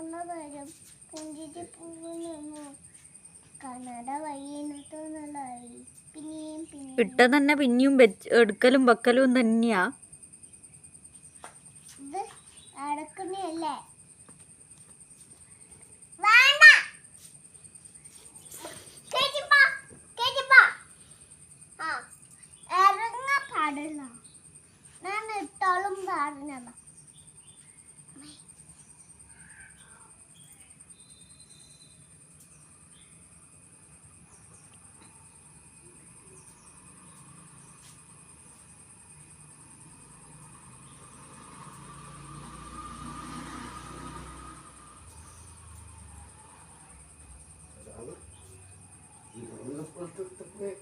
വരും പുഞ്ചിരി പോകുന്നു കണ്ണട വയ്യുന്നതൊന്നുള്ളായി പിന്നെയും പിന്നെ ഇട്ട തന്നെ പിന്നെയും വെച്ച് എടുക്കലും വെക്കലും തന്നെയാ. ഇത് അടക്കുന്നല്ലേ വേണ്ട. ആ പാടില്ല. ഞാൻ ഇട്ടാലും പാടില്ല. untuk tukne